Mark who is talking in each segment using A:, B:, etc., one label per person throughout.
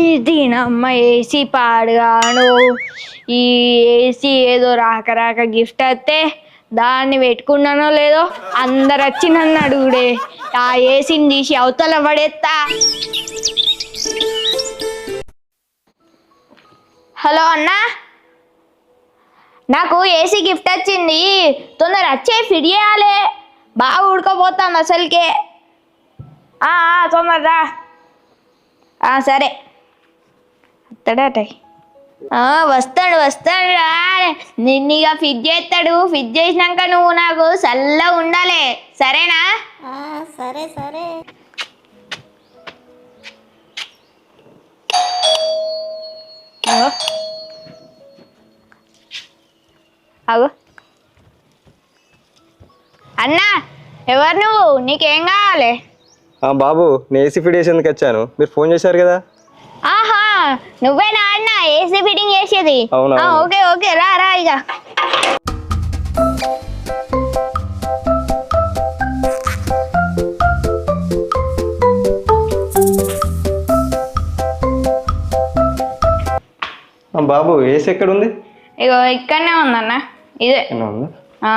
A: దీనమ్మ ఏసీ పాడుగాను. ఈ ఏసీ ఏదో రాక రాక గిఫ్ట్ వస్తే దాన్ని పెట్టుకున్నానో లేదో అందరు వచ్చి నన్ను అడుగుడే. ఆ ఏసీని తీసి అవతల పడేస్తా హలో అన్నా. నాకు ఏసీ గిఫ్ట్ వచ్చింది. తొందర వచ్చే ఫిట్ చేయాలి. బాగా ఉడకపోతాను అసలుకే. ఆ, ఆ, సరే. అత్తడట ఆ, వస్తాడు వస్తాడు రా. నిన్ను ఇక ఫిట్ చేస్తాడు. ఫిట్ చేసినాక నువ్వు నాకు చల్లగా ఉండాలి. సరేనా?
B: సరే సరే.
A: అగో. అన్నా ఎవరు నువ్వు? నీకేం కావాలి?
C: ఆ, బాబు నేను ఏసీ ఫిట్ చేసేందుకు వచ్చాను. మీరు ఫోన్ చేశారు కదా?
A: నువ్వేనా అన్న? ఏసీ ఫిట్టింగ్ చేసేది.
C: అవును.
A: ఓకే ఓకే రా రా ఇక.
C: ఆ, బాబు ఏసీ ఎక్కడ ఉంది
A: ఇగో ఇక్కడనే ఉందన్న. ఇదే.
C: ఎక్కడ ఉంది?
A: ఆ,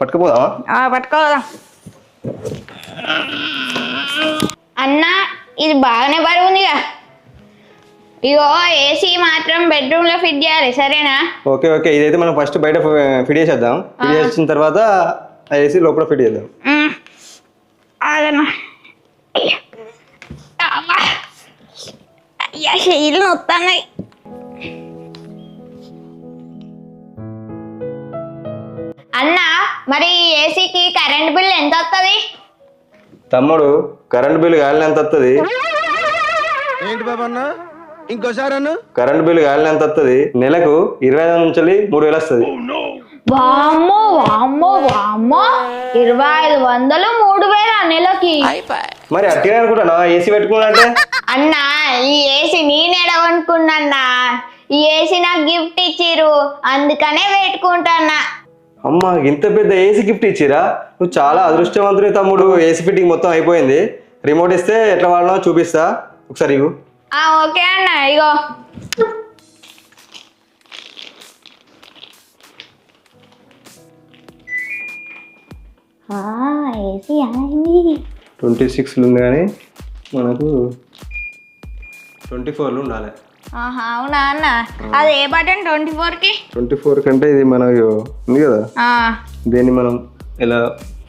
C: పట్టుకుపోదామా?
A: ఆ, పట్టుకోదా. అన్న ఇది బాగానే బరువు ఉందిగా ఇగో ఏసీ మాత్రం బెడ్రూమ్లో ఫిట్ చేయాలి సరేనా?
C: Okay okay. ఇదైతే మనం ఫస్ట్ బయట ఫిట్ చేసేద్దాం. ఫిట్ చేసిన తర్వాత ఏసీ లోపల ఫిట్ చేద్దాం.
A: మ్, ఆగన్నా. అయ్యా. చెయ్యిలు నొస్తున్నాయి అన్న మరి ఏసీకి కరెంట్ బిల్ ఎంత వస్తుంది
C: తమ్ముడు కరెంట్ బిల్ గాలిని ఎంత వస్తుంది
D: ఏంటి బాబా అన్న? ఇంకోసారి అన్న?
C: కరెంట్ బిల్ గాలిని ఎంత వస్తుంది నెలకు ఇరవై ఐదు నుంచి మూడు వేలు వస్తుంది.
A: వామ్మో వామ్మో వామ్మో. ఇరవై ఐదు వందలు మూడు వేల నెలకి?
C: మరి అట్టిగా అనుకుంటానా ఏసీ పెట్టుకున్నానంటే
A: అన్న ఈ ఏసీ నేనేడవనుకున్నా ఈ ఏసీ నాకు గిఫ్ట్ ఇచ్చిర్రు. అందుకనే పెట్టుకుంటానా
C: అమ్మ ఇంత పెద్ద ఏసీ గిఫ్ట్ ఇచ్చిరా? నువ్వు చాలా అదృష్టవంతుని తమ్ముడు. ఏసీ ఫిట్టింగ్ మొత్తం అయిపోయింది. రిమోట్ ఇస్తే ఎట్లా వాడినో చూపిస్తా. ఒకసారి ఇవ్వు.
A: ఆ ఓకే అన్న ఇగో. ఏసీ అయింది
C: ట్వంటీ సిక్స్లు ఉంది కానీ మనకు ట్వంటీ ఫోర్లు ఉండాలి.
A: ఆహా అవునా అన్న? అది ఏ బటన్? ట్వంటీ ఫోర్కి?
C: ట్వంటీ ఫోర్ కంటే ఇది మనకు ఉంది కదా? దీన్ని మనం ఇలా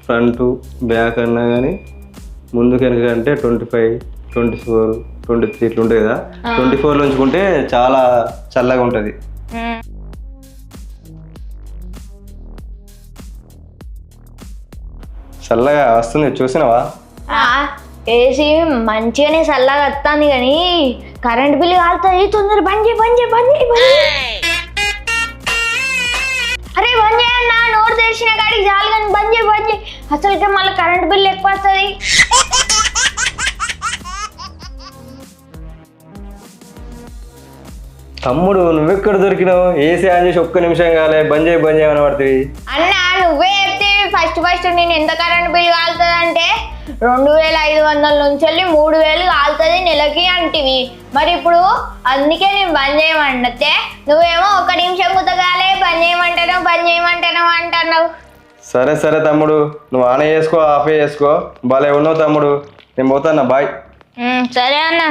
C: ఫ్రంట్ బ్యాక్ అన్నా కానీ ముందు కనుక అంటే twenty five twenty four twenty three ఇట్లా ఉంటుంది కదా ట్వంటీ ఫోర్లో ఉంచుకుంటే చాలా చల్లగా ఉంటుంది. చల్లగా వస్తుంది. చూసినావా?
A: ఏసీ మంచిగానే చల్లగా వస్తుంది కానీ కరెంట్ బిల్ కాలుతుంది తొందర బంద్ చేయి బంద్ చేయి బంద్ చేయి బంద్ చేయి. అరే బంద్ చేయన్నా నోరు తెరిచిన కాడికి చాలు కానీ బంద్ చేయి బంద్ చేయి. అసలుకే మళ్ళీ కరెంట్ బిల్ ఎక్కువ వస్తుంది.
C: తమ్ముడు నువ్వెక్కడ దొరికినావు? ఏసీ ఆన్ చేసి ఒక్క నిమిషం కాలే బంద్ చేయి బంద్ చేయమని పడుతుంది
A: అన్న నువ్వే చెప్తే ఫస్ట్ ఫస్ట్ నేను ఎంత కరెంట్ బిల్ కాలుతుంది అంటే రెండు వేల ఐదు వందల నుంచి వెళ్ళి మూడు వేలు కాలుతుంది నెలకి అంటివి. మరి ఇప్పుడు అందుకే నేను బంద్ చేయమంటే నువ్వేమో ఒక నిమిషం కుతగాలే బంద్ చేయమంటాను బంద్ చేయమంటాను అంటున్నావు.
C: సరే సరే తమ్ముడు. నువ్వు ఆన్ చేసుకో ఆఫ్ చేసుకో. భలే ఉన్నావు తమ్ముడు. నేను పోతాను బాయ్.
A: సరే అన్న.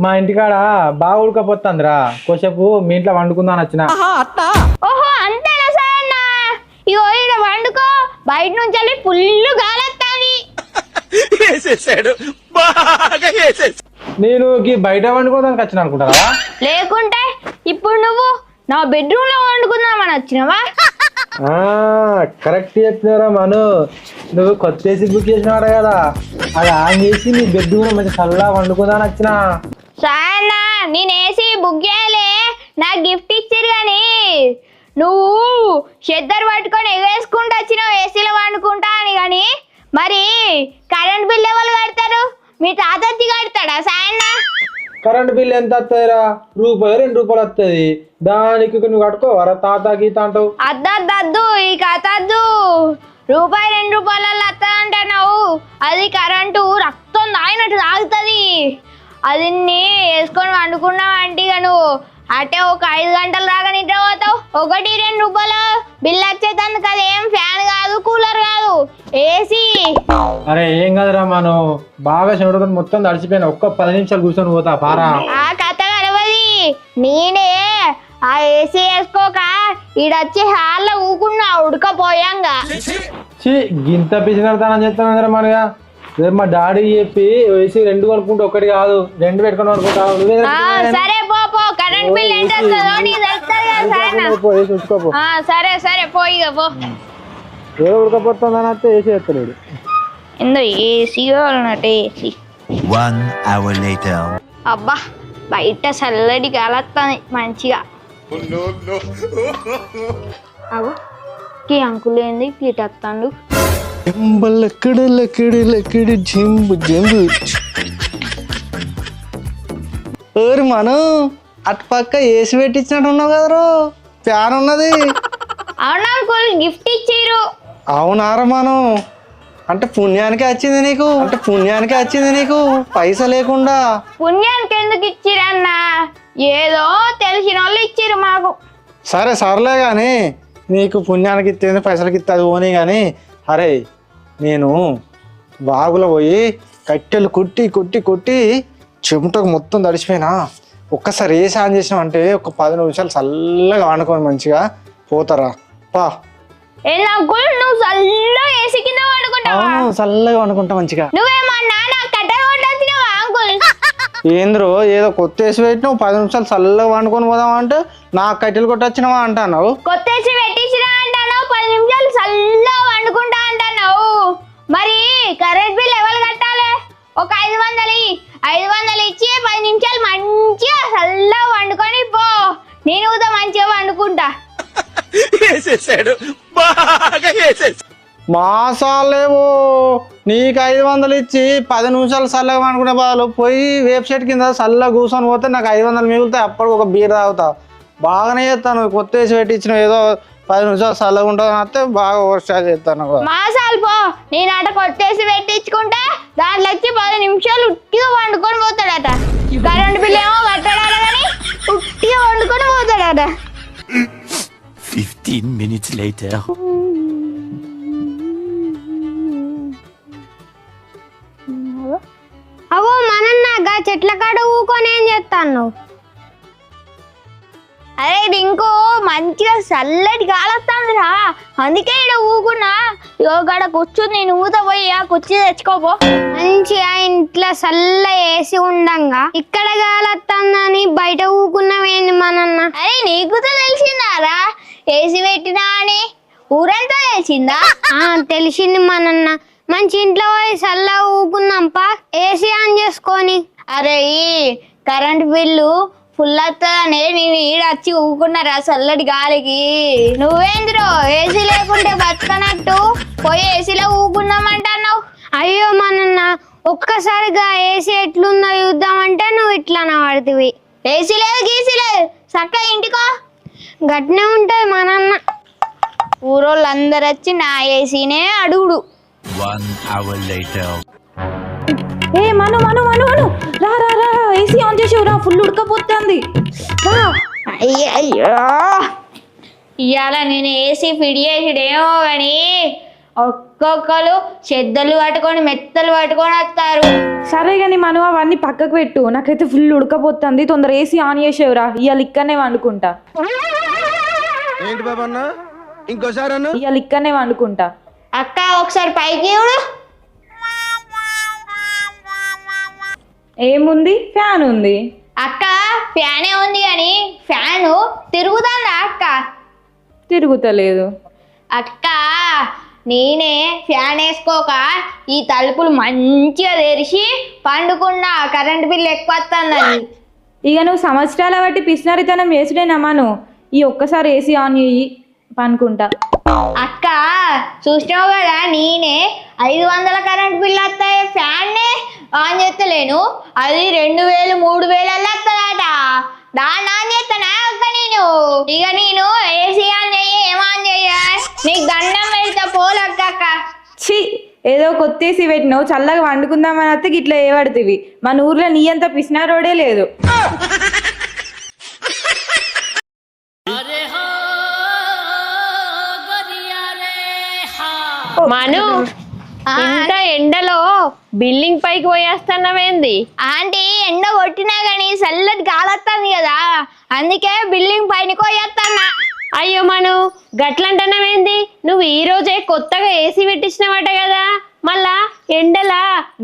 A: మా
E: ఇంటికాడ బాగా ఉడకపోతుందిరా. కోసేపు మీ ఇంట్లో వండుకుందాం వచ్చిన.
A: ఓహో అంతేనా ఇగో ఈడ వండుకో. బయట నుంచి వెళ్ళి ఫుల్
E: నేను ఈ బయట వండుకోదానికి వచ్చిన అనుకుంటారా?
A: లేకుంటే ఇప్పుడు నువ్వు నా బెడ్రూమ్లో వండుకుందామని వచ్చినావా?
E: కరెక్ట్ చెప్పినారా మను. నువ్వు కొత్త ఏసీ బుక్ చేసినవాడు కదా. అది ఆన్ చేసి నీ బెడ్ కూడా మంచి చల్లగా వండుకుందాని వచ్చిన.
A: సాయన్న నేను ఏసీ బుక్ చేయలే నాకు గిఫ్ట్ ఇచ్చిరు కానీ నువ్వు చెద్దరు పట్టుకొని ఎగేసుకుంటూ వచ్చినావు ఏసీలో వండుకుంటా అని కానీ మరి కరెంట్ బిల్ ఎవరు కడతారు? మీ తాత వచ్చి కడతాడా సాయన్న?
E: కరెంట్ బిల్ ఎంత వస్తుందిరా రూపాయి రెండు రూపాయలు వస్తుంది దానికి నువ్వు కట్టుకోవరా తాత గీత అంటావు.
A: అద్దద్దద్దు ఈ కథ అద్దు రూపాయి రెండు రూపాయలలో వస్తుందంటున్నావు అది కరెంటు రక్తం తాగినట్టు తాగుతుంది. అది వేసుకొని వండుకున్నావు అంటే ఇక నువ్వు? అటే ఒక ఐదు గంటల దాకా నిద్ర పోతావు? ఒకటి రెండు రూపాయలు బిల్ వచ్చేటందుకు అది ఏం ఫ్యాన్ కాదు కూలర్ కాదు. ఏసీ.
E: అరే ఏం కాదురా మనం. బాగా చెమడుకొని మొత్తం తడిచిపోయినా ఒక్క పది నిమిషాలు కూర్చొని పోతా పారా.
A: ఆ కథ గడవది నేనే ఆ ఏసీ వేసుకోక ఈడొచ్చి హాల్లో ఊకున్నా ఉడకపోయాంగా.
E: గింత పిచ్చినడతానని చెప్తాను మనగా. రేపు మా డాడీ చెప్పి వేసి రెండు కొనుక్కుంటే ఒకటి కాదు రెండు పెట్టుకొని
A: సరే పో పో. కరెంట్ బిల్ ఎంత వస్తుందో నీకు తెలుస్తుంది కదా సరేనా
E: వేసి ఉంచుకోపో
A: ఆ, సరే సరే పోయి ఇక పో.
E: ఏదో ఉడకపోతుందని అయితే వేసి ఎత్తలేడు.
A: ఎందో AC AC.
F: One hour later.
A: అబ్బా బయట చల్లటి గాలొస్తుంది మంచిగా. అగో ఈ అంకుల్ ఏంది? ఇటు వస్తాడు.
G: లక్కడి లక్కడి లక్కడి జింబు జింబు. ఓరి మనం అటు పక్క ఏసి పెట్టించినట్టు ఉన్నావు కదరో? ఫ్యాన్ ఉన్నది.
A: అవును అంకుల్? గిఫ్ట్ ఇచ్చిర్రు
G: అవునారా మనం? అంటే పుణ్యానికి వచ్చింది నీకు? అంటే పుణ్యానికి వచ్చింది నీకు? పైసా లేకుండా.
A: పుణ్యానికి ఎందుకు ఇచ్చిరన్నా ఏదో తెలిసిన వాళ్ళు ఇచ్చిర్రు మాకు.
G: సరే సర్లే కానీ నీకు పుణ్యానికి ఇచ్చేది పైసలకి ఇస్తుంది పోనీ కానీ అరే నేను బాగులో పోయి కట్టెలు కుట్టి కుట్టి కుట్టి చెమటకు మొత్తం తడిచిపోయినా ఒక్కసారి ఏ సాయం చేసినావు అంటే ఒక పది నిమిషాలు చల్లగా ఆనుకొని మంచిగా పోతారా? పా.
A: చల్లగా
G: అవును అనుకుంటా మంచిగా. ఏంద్రో ఏదో కొత్త వేసి పెట్టినావు పది నిమిషాలు చల్లగా వండుకొని పోదాం అంటే నాకు కట్టెలు కొట్టొచ్చినావా అంటున్నావు.
A: కొత్త
D: వేసేసాడు బాగా వేసేసాడు
G: మాసాలేవో నీకు ఐదు వందలు ఇచ్చి పది నిమిషాలు చల్లగా అనుకునే బాలు పోయి వెబ్సైట్ కింద చల్లగా కూర్చొని పోతే నాకు ఐదు వందలు మిగులుతాయి. అప్పుడు ఒక బీర్ తాగుతా. బాగానే చేస్తాను. కొత్త వేసి పెట్టించిన ఏదో పది నిమిషాలు చల్లగా ఉంటుంది అంటే బాగా ఓవర్ స్టార్ట్ చేస్తాను
A: మాసాలు పో. నేను అట కొట్టేసి పెట్టించుకుంటే దాంట్లో వచ్చి పది నిమిషాలు ఉట్టిగా వండుకొని పోతాడట. కరెంట్ బిల్ ఏమో కట్టాడట కానీ ఉట్టిగా వండుకొని పోతాడట.
F: Fifteen minutes later.
B: అవో మనన్న చెట్ల కాడ ఊకొని ఏం చేస్తాను
A: అరే ఇంకో మంచిగా చల్లటి గాలి రా అందుకే ఇక్కడ ఊకున్నా యోగాడ కూర్చుని నేను ఊత పోయి ఆ కుర్చీ తెచ్చుకోపో
B: మంచిగా ఇంట్లో చల్ల వేసి ఉండంగా. ఇక్కడ గాలత్తందని బయట ఊకున్నావేంది మనన్న?
A: అరే నీకు తెలిసిందారా? ఏసీ పెట్టినా అని ఊరంతా తెలిసిందా?
B: తెలిసింది మనన్న. మంచి ఇంట్లో పోయి చల్ల ఊకుందాంపా ఏసీ ఆన్ చేసుకొని.
A: అరే కరెంట్ బిల్లు ఫుల్ వస్తుందనే నేను ఈడ వచ్చి ఊకున్నారా చల్లటి గాలికి? నువ్వేంద్రో ఏసీ లేకుంటే బతకనట్టు పోయి ఏసీలో ఊకుందామంటున్నావు
B: అయ్యో మనన్న ఒక్కసారిగా ఏసీ ఎట్లుందో చూద్దామంటే నువ్వు ఇట్లా పడుతుంది
A: ఏసీ లేదు గీసీ లేదు. చక్కగా ఇంటికో.
B: గట్నే ఉంటుంది మనన్న.
A: ఊరోళ్ళందరూ వచ్చి నా ఏసీనే అడుగుడు.
F: One hour later.
H: ఏ మను మను మను మను. రా రా రా ఏసీ ఆన్ చేసావు రా. ఫుల్ ఉడకపోతుంది. రా.
A: అయ్యయ్యో. ఇవాళ నేను ఏసీ ఫిట్ చేసిడేమో కానీ ఒక్కొక్కరు చెద్దలు పట్టుకొని మెత్తలు పట్టుకొని వస్తారు.
H: సరే కానీ మను అవన్నీ పక్కకు పెట్టు. నాకైతే ఫుల్ ఉడకపోతుంది. తొందర ఏసీ ఆన్ చేసేవురా. ఇవాళ ఇక్కడనే వండుకుంటా.
D: ఏంటి బాబు అన్న? ఇంకోసారి అన్న?
H: ఇవాళ ఇక్కడనే వండుకుంటా.
A: అక్క ఒకసారి పైకి చూడు
H: ఏముంది? ఫ్యాన్ ఉంది.
A: అక్క ఫ్యానే ఉంది కానీ ఫ్యాను తిరుగుతుందా అక్క?
H: తిరుగుతలేదు.
A: అక్క నేనే ఫ్యాన్ వేసుకోక ఈ తలుపులు మంచిగా తెరిచి పండుకున్నా కరెంట్ బిల్ ఎక్కువ వస్తుందని.
H: ఇక నువ్వు సంవత్సరాల బట్టి పిసినారితనం చేసుడేనమ్మా నువ్వు. ఈ ఒక్కసారి ఏసీ ఆన్ చేయి పనుకుంటా.
A: అక్క చూసినావు కదా నేనే ఐదు వందల కరెంట్ బిల్ వస్తాయి ఫ్యాన్నే ఆన్ చేస్తలేను. అది రెండు వేలు మూడు వేలు వస్తుందట. దాన్ని ఆన్ చేస్తానా అక్క నేను? ఇక నేను ఏసీ ఆన్ చెయ్యి ఏం ఆన్ చెయ్య నీకు దండం పెడతా పోలక్క అక్క
H: ఛీ ఏదో కొత్త ఏసీ పెట్టినావు చల్లగా వండుకుందామని వస్తే ఇట్లా ఏ పడుతుంది మన ఊర్లో నీ అంత పిసినారోడే లేదు.
I: మను ఇంత ఎండలో బిల్డింగ్ పైకి పోయేస్తున్నావేంది?
A: ఆంటీ ఎండ కొట్టినా గానీ చల్లటి గాలి వస్తుంది కదా. అందుకే బిల్డింగ్ పైన పోయేస్తానా
I: అయ్యో మను గట్లంటున్నావేంది? నువ్వు ఈ రోజే కొత్తగా ఏసీ పెట్టించినవట కదా. మళ్ళా ఎండలా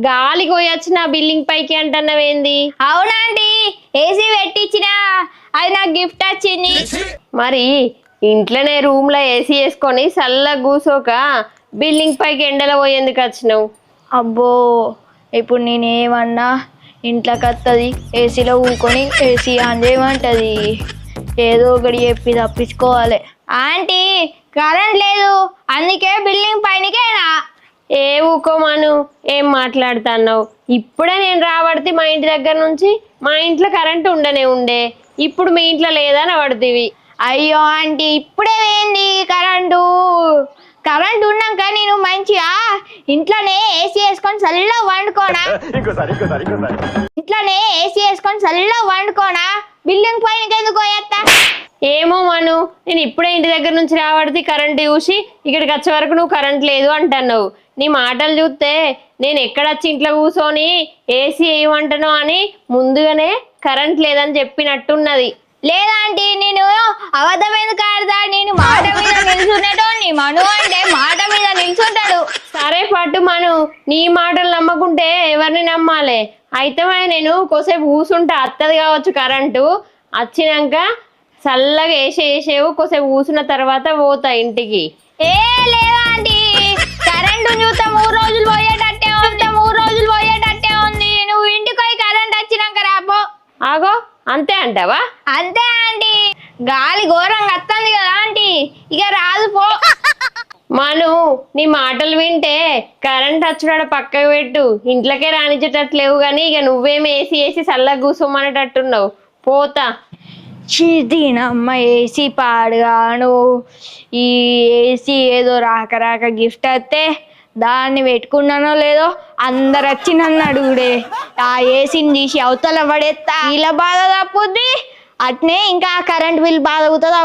I: గాలి పోయొచ్చిన బిల్డింగ్ పైకి అంటున్నావేంది?
A: అవునా ఆంటీ ఏసీ పెట్టించిన అది నాకు గిఫ్ట్ వచ్చింది.
I: మరి ఇంట్లోనే రూమ్లో ఏసీ వేసుకొని చల్లగా కూసోక బిల్డింగ్ పైకి ఎండలో పోయేందుకు వచ్చినావు?
A: అబ్బో ఇప్పుడు నేనేమన్నా ఇంట్లోకి వస్తుంది ఏసీలో ఊకొని ఏసీ ఆన్ చేయమంటది. ఏదో ఒకటి చెప్పి తప్పించుకోవాలి. ఆంటీ కరెంట్ లేదు. అందుకే బిల్డింగ్ పైనకేనా?
I: ఏ ఊకోమాను ఏం మాట్లాడుతున్నావు? ఇప్పుడే నేను రాబడితే మా ఇంటి దగ్గర నుంచి మా ఇంట్లో కరెంట్ ఉండనే ఉండే. ఇప్పుడు మీ ఇంట్లో లేదా పడుతుంది
A: అయ్యో ఆంటీ ఇప్పుడే వేయండి కరెంటు? కరెంట్ ఉన్నాక నేను మంచిగా ఇంట్లోనే ఏసీ వేసుకొని చల్లగా వండుకోనా? ఇంట్లోనే ఏసీ వేసుకొని చల్లగా వండుకోనా? బిల్డింగ్ పైన ఎందుకు పోయేస్తా
I: ఏమో మను నేను ఇప్పుడే ఇంటి దగ్గర నుంచి రాబడితే కరెంట్ చూసి ఇక్కడికి వచ్చే వరకు నువ్వు కరెంట్ లేదు అంటున్నావు. నీ మాటలు చూస్తే నేను ఎక్కడొచ్చి ఇంట్లో కూర్చొని ఏసీ వేయమంటానో అని ముందుగానే కరెంట్ లేదని చెప్పినట్టున్నది.
A: లేదా ఆంటీ నేను అబద్ధం ఎందుకు ఆడతా నేను మాట మీద నిల్చునేటోని మను అంటే మాట మీద నిల్చుంటాడు.
I: సరే పట్టు మను. నీ మాటలు నమ్మకుంటే ఎవరిని నమ్మాలి? అయితే నేను కొసేపు కూసుంటా. అత్తది కావచ్చు కరెంటు. వచ్చినాక చల్లగా వేసి వేసేవు కొసేపు కూసున్న తర్వాత పోతా ఇంటికి.
A: ఏ లేదా కరెంటు చూస్తే మూడు రోజులు పోయేటట్టే ఉంది మూడు రోజులు పోయేటట్టే ఉంది. నువ్వు ఇంటికి పోయి కరెంట్ వచ్చినాక రాబో
I: ఆగో. అంతే అంటావా?
A: అంతే ఆంటీ. గాలి ఘోరంగా వస్తుంది కదా ఆంటీ. ఇక రాదు పో.
I: మను నీ మాటలు వింటే కరెంట్ వచ్చాడు పక్కకు పెట్టు. ఇంట్లోకే రానిచ్చేటట్లేవు కానీ ఇక నువ్వేం ఏసీ వేసి చల్లగా కూసోమనేటట్టున్నావు. పోతా.
A: చిదినమ్మ ఏసీ పాడుగాను. ఈ ఏసీ ఏదో రాక రాక గిఫ్ట్ వస్తే దాన్ని పెట్టుకున్నానో లేదో అందరు వచ్చి నన్ను అడుగుడే. ఆ ఏసీని తీసి అవతల పడేస్తా ఇలా బాధ తప్పుద్ది? అట్నే ఇంకా కరెంట్ బిల్ బాధ అవుతుంది